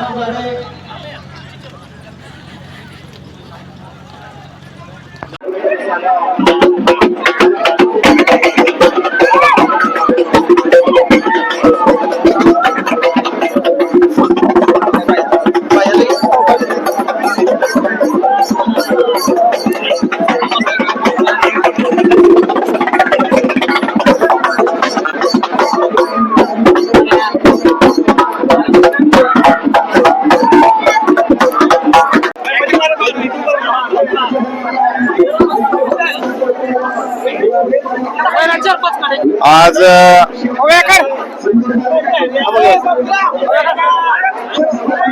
সবারে आज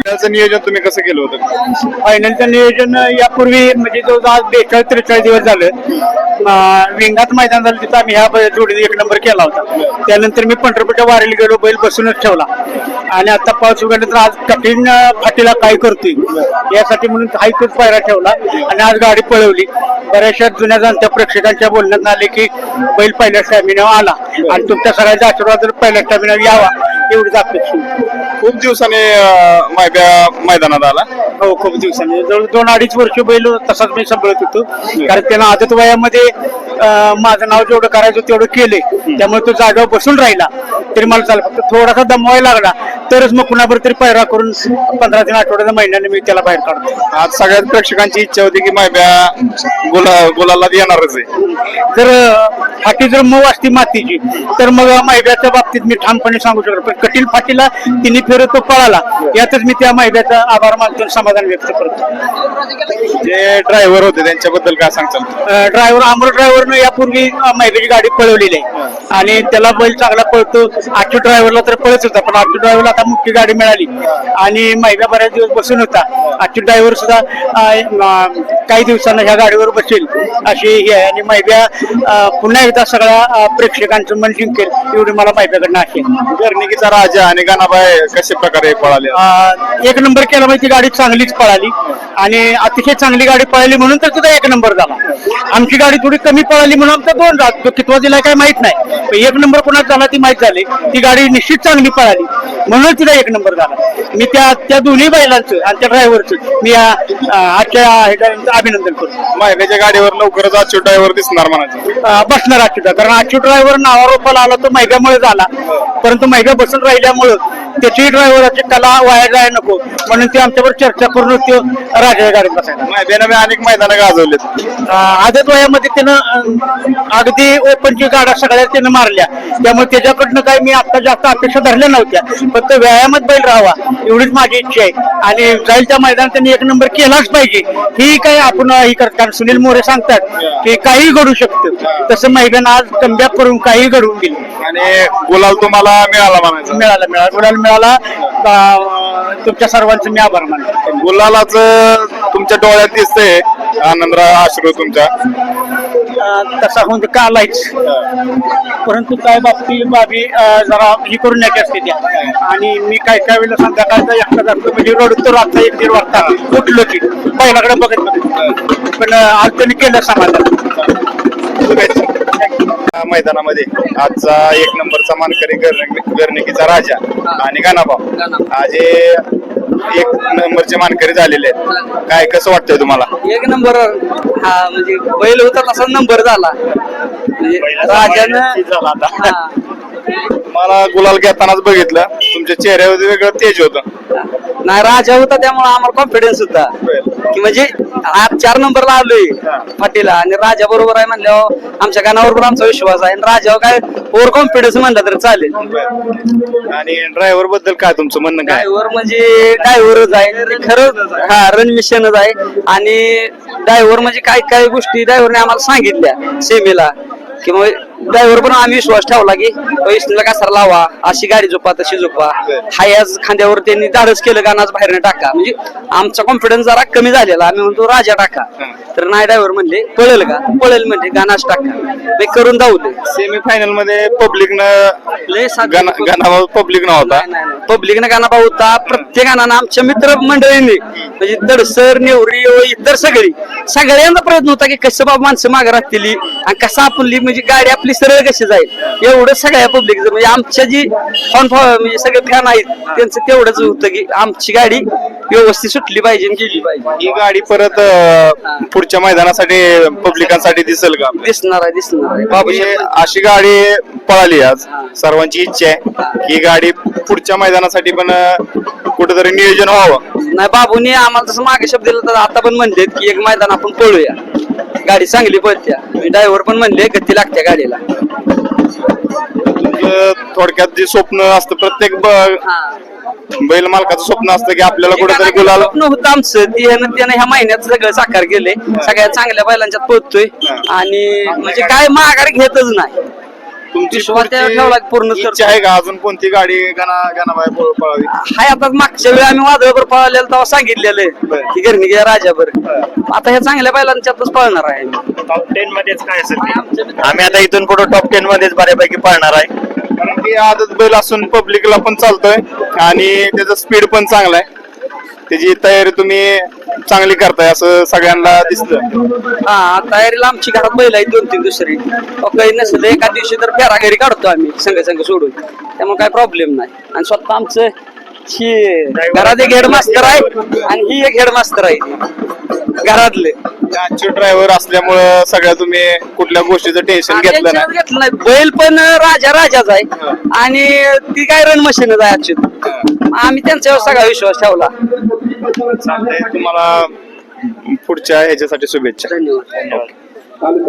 त्याचं नियोजन तुम्ही कसं केलं होतं? फायनलचं नियोजन यापूर्वी म्हणजे जो आज बेचाळीस त्रेचाळीस दिवस झालं विंगात मैदान झालं तिथं आम्ही ह्या जोडीने एक नंबर केला होता. त्यानंतर मी पंढरपूरच्या वारीला गेलो बैल बसूनच ठेवला. आणि आता पाऊस उघडल्यानंतर आज कठीण फाटीला काय करतोय? यासाठी म्हणून हायतच पायरा ठेवला आणि आज गाडी पळवली. बऱ्याचशा जुन्या जाणत्या प्रेक्षकांच्या बोलण्यात आले की बैल पहिल्या स्टॅमिना आला आणि तुमच्या सगळ्यांचा आशीर्वाद पहिल्या स्टॅमिना यावा एवढीच अपेक्षा. खूप दिवसाने मायब्या मैदानात आला. हो खूप दिवसांनी. जवळ दोन अडीच वर्ष बैल तसाच मी सांभाळत होतो. कारण त्यांना आदत वयामध्ये माझं नाव जेवढं करायचं तेवढं केले त्यामुळे तो जागेवर बसून राहिला. तरी मला चालेल फक्त थोडासा दमवायला लागला. तरच मग कुणाबर तरी पैरा करून पंधरा तीन आठवड्याच्या महिन्याने मी त्याला बाहेर काढतो आज सगळ्याच प्रेक्षकांची इच्छा होती की मायब्या गुला गुलाला येणारच आहे. जर फाटी जर मऊ असती मातीची तर मग माहिब्याच्या बाबतीत मी ठामपणे सांगू शकतो पण कठीण फाटीला तिने फेरत तो पळाला. यातच मी त्या माहिब्याचा आभार मानतो समाधान व्यक्त करतो. जे ड्रायव्हर होते त्यांच्याबद्दल काय सांगताल? ड्रायव्हर अमर ड्रायव्हरनं यापूर्वी माहितीची गाडी पळवलेली आहे. आणि त्याला बैल चांगला पळतो. आजच्या ड्रायव्हरला तर पळत होता पण आजच्या ड्रायव्हरला आता मोठी गाडी मिळाली. आणि महिला बऱ्याच दिवस बसून होता. आजची ड्रायव्हर सुद्धा काही दिवसांना ह्या गाडीवर बसेल. अशी ही आहे. आणि महिब्या पुन्हा एकदा सगळ्या प्रेक्षकांचं मन जिंकेल एवढी मला महिब्याकडनं असेल गर्निकीचा राजा आणि गाणाबाई कशा प्रकारे पळाले? एक नंबर केला माहिती गाडी चांगलीच पळाली. आणि अतिशय चांगली गाडी पळाली म्हणून तर सुद्धा एक नंबर झाला. आमची गाडी थोडी कमी पळाली म्हणून आमचा दोन झाला तो कितवा दिलाय काय माहीत नाही. एक नंबर कोणाचा झाला ती माहीत झाली. ती गाडी निश्चित चांगली पळाली. म्हणून तिला एक नंबर झाला. मी त्या त्या दोन्ही बैलांचं आणि त्या ड्रायव्हरचं मी आजच्या अभिनंदन करतो. मायब्याच्या गाडीवर लवकरच आज ड्रायव्हर दिसणार म्हणायचं. बसणार अच्युता कारण अच्युत ड्रायव्हर नावारोपाला आला तो मैद्यामुळे झाला. परंतु मैद्या बसून राहिल्यामुळं त्याची ड्रायव्हरची कला वाया जायला नको. म्हणून ते आमच्यावर चर्चा करून तो राजा गाडीत बसायला. बी अनेक मैदानं गाजवलेत आदत वयामध्ये त्यानं अं, अगदी ओपनची गाड्या सगळ्या त्यानं मारल्या. त्यामुळे त्याच्याकडनं काही मी आता जास्त अपेक्षा धरल्या नव्हत्या. फक्त व्यायामात बैल राहावा एवढीच माझी इच्छा आहे. आणि जाईल त्या मैदानात त्यांनी एक नंबर केलाच पाहिजे. ही काय आपण ही करत कारण सुनील मोरे सांगतात की काही घडू शकतं. तसं मैदान आज कमबॅक करून काही घडवून दिलं आणि गुलाल तुम्हाला मिळाला म्हणायचं. मिळाला मिळाला. गुलाल मिळाला. अं, तुमच्या सर्वांचं मी आभार मानतो. गुलालाच तुमच्या डोळ्यात दिसतंय. आनंदराव आश्रू तुमच्या. अं, तसा होऊन का आलायच परंतु काय बाबती बाबी अं, जरा ही करून न्यायची असते त्या. आणि मी काय काय वेळेला संध्याकाळचा एकटा जातो म्हणजे रडतो रात्र एक दीड वाजता उठलो की. पहिल्याकडे बघत बघत. पण अं, आज त्यांनी केलं समाधान मैदानामध्ये. आजचा एक नंबरचा मानकरी गर्निकीचा राजा आणि गाणाभाऊ. आज एक नंबरचे मानकरी झालेले आहेत. काय कसं वाटतंय तुम्हाला? एक नंबर हा म्हणजे बैल होता तसा नंबर झाला. म्हणजे राजानं हा. मला गुलाल घेतानाच बघितलं. तुमच्या चेहऱ्यावर वेगळं तेज होतं. नाही राजा होता त्यामुळे आम्हाला कॉन्फिडन्स होता. की म्हणजे आज चार नंबरला आलोय फाटीला. आणि राजा बरोबर आहे म्हणल्यावर आमच्या गानावर पण आमचा विश्वास आहे. आणि राजावर काय ओव्हर कॉन्फिडन्स म्हणला तर चालेल. आणि ड्रायव्हरबद्दल काय तुमचं म्हणणं काय? ड्रायव्हर म्हणजे ड्रायव्हरच आहे. खरंच हा रन मिशनच आहे. आणि ड्रायव्हर म्हणजे काय काय गोष्टी ड्रायव्हरने आम्हाला सांगितल्या सेमीला किंवा ड्रायव्हर पण आम्ही विश्वास ठेवला की वैष्णूला कसा लावा? अशी गाडी झोपा तशी झोपा. हायाच खांद्यावर त्यांनी धाडस केलं गाणाच बाहेर टाका. म्हणजे आमचा कॉन्फिडन्स जरा कमी झालेला. आम्ही म्हणतो राजा टाका. तर नाही ड्रायव्हर म्हणले पळेल का? पळेल म्हणजे गाणाच टाका? ते करून दावले सेमी फायनलमध्ये साधं- गाणा पब्लिक नव्हता. पब्लिकनं गाणं पाहू होता. प्रत्येक गाण्यानं आमच्या मित्र मंडळींनी म्हणजे दडसर नेवरी इतर सगळी. सगळ्यांचा प्रयत्न होता की कसं बाबा माणसं मागे राहतील आणि कसं आपण ली- म्हणजे गाडी आपली आपली सरळ कशी जाईल? एवढं सगळ्या पब्लिक म्हणजे आमच्या जी फॉन म्हणजे सगळे फॅन आहेत त्यांचं तेवढंच होतं की आमची गाडी व्यवस्थित सुटली पाहिजे आणि गेली पाहिजे. ही गाडी परत अं, पुढच्या मैदानासाठी पब्लिकांसाठी दिसेल का? दिसणार आहे दिसणार आहे. बाबू अशी गाडी पळाली आज. सर्वांची इच्छा आहे की ही गाडी पुढच्या मैदानासाठी पण अं, कुठेतरी नियोजन व्हावं. नाही बाबूने आम्हाला तसं मागे शब्द दिला तर आता पण म्हणलेत की एक मैदान आपण पळूया. गाडी चांगली पळत्या. ड्रायव्हर पण म्हणले गती लागत्या गाडीला. तुमचं थोडक्यात जे स्वप्न असतं प्रत्येक ब- बैल मालकाचं स्वप्न असतं की आपल्याला कुठेतरी गुलाल स्वप्न होतं आमचं. ते ह्यानं त्यानं ह्या महिन्यात सगळं साकार केले सगळ्या चांगल्या बैलांच्यात पोहोचतोय आणि म्हणजे काय माघार घेतच नाही. तुमची पुढची ठेवला पूर्ण करतो. इच्छा आहे का अजून कोणती गाडी गाणा गाणाबाई पळ- पळावी हाय आता मागच्या वेळी आम्ही वादळावर पळालेलं तेव्हा सांगितलेलं बरं. की घरणी राजाभर आता ह्या चांगल्या बैलांच्यातच पळणार आहे आम्ही. टॉप टेन मध्येच काय असेल ते? आम्ही आता इथून पुढे टॉप टेन मध्येच बऱ्यापैकी पळणार आहे कारण की आदत बैल असून पब्लिकला पण चालतोय आणि त्याचं स्पीड पण चांगला आहे त्याची तयारी तुम्ही चांगली करताय असं सगळ्यांना दिसलं हा तयारीला आमची घरात बैल आहेत दोन तीन दुसरी. काही नसेल एका दिवशी तर फेरा घरी काढतो आम्ही संघ संघ सोडून. त्यामुळे काय प्रॉब्लेम नाही. आणि स्वतः आमचं ही घरात एक हेड मास्तर आहे आणि ही एक हेड मास्तर आहे. घरातले. ड्रायव्हर असल्यामुळं सगळ्या तुम्ही कुठल्या गोष्टीचं टेन्शन घेतलं नाही. घेतलं नाही. बैल पण राजा राजाच आहे. आणि ती काय रण मशीनच आहे अच्युत आम्ही त्यांच्यावर सगळा विश्वास ठेवला. चालतंय. तुम्हाला पुढच्या ह्याच्यासाठी शुभेच्छा. धन्यवाद.